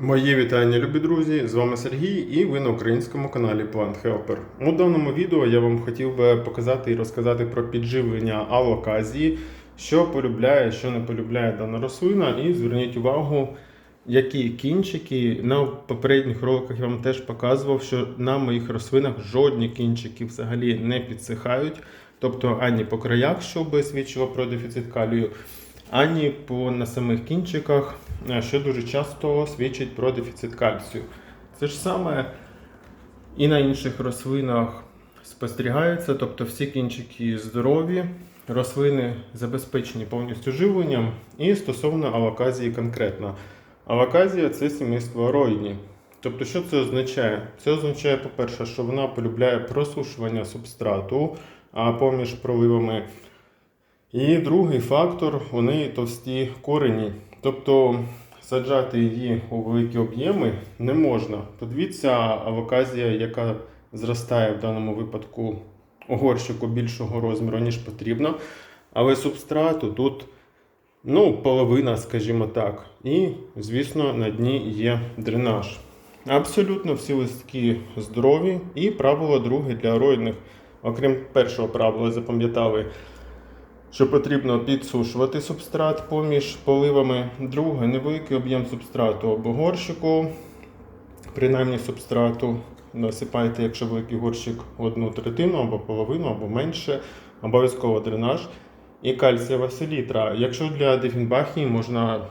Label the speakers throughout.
Speaker 1: Мої вітання, любі друзі! З вами Сергій і ви на українському каналі Plant Helper. У даному відео я вам хотів би показати і розказати про підживлення алоказії, що полюбляє, що не полюбляє дана рослина. І зверніть увагу, які кінчики. На попередніх роликах я вам теж показував, що на моїх рослинах жодні кінчики взагалі не підсихають. Тобто ані по краях, що би свідчило про дефіцит калію, ані по на самих кінчиках, е, що дуже часто свідчить про дефіцит кальцію. Це ж саме і на інших рослинах спостерігається, тобто всі кінчики здорові, рослини забезпечені повністю живленням. І стосовно алаказії конкретно. Алаказія це сімейство ароїдні. Тобто, що це означає? Це означає, по-перше, що вона полюбляє просушування субстрату поміж проливами. І другий фактор у неї товсті корені. Тобто саджати її у великі об'єми не можна. Подивіться, авоказія, яка зростає в даному випадку у горщику більшого розміру, ніж потрібно. Але субстрату тут ну, половина, скажімо так. І, звісно, на дні є дренаж. Абсолютно всі листки здорові. І правило друге для ароїдних, окрім першого правила, запам'ятали що потрібно підсушувати субстрат поміж поливами. Друге, невеликий об'єм субстрату або горщику, принаймні субстрату. Насипайте, якщо великий горщик, одну третину або половину, або менше, обов'язково дренаж. І кальцієва селітра. Якщо для дефінбахії можна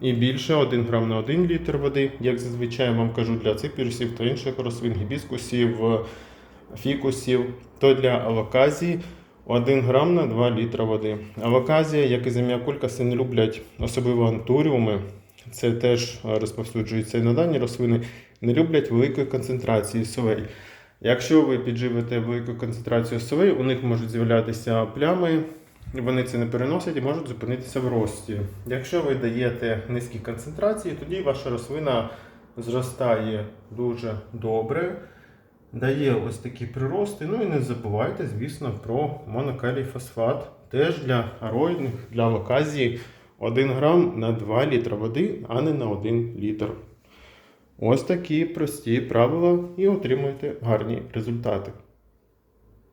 Speaker 1: і більше 1 грам на 1 літр води, як зазвичай я вам кажу для ципірусів та інших рослин, гібіскусів, фікусів, то для алоказії 1 грам на 2 літра води. Авоказія, як і зем'якулькаси, не люблять особливо антуріуми. Це теж е, розповсюджується і на дані рослини, не люблять великої концентрації солей. Якщо ви підживите велику концентрацію солей, у них можуть з'являтися плями, вони це не переносять і можуть зупинитися в рості. Якщо ви даєте низькі концентрації, тоді ваша рослина зростає дуже добре дає ось такі прирости. Ну і не забувайте, звісно, про монокалій фосфат. Теж для ароїдних, для локазії 1 грам на 2 літра води, а не на 1 літр. Ось такі прості правила і отримуйте гарні результати.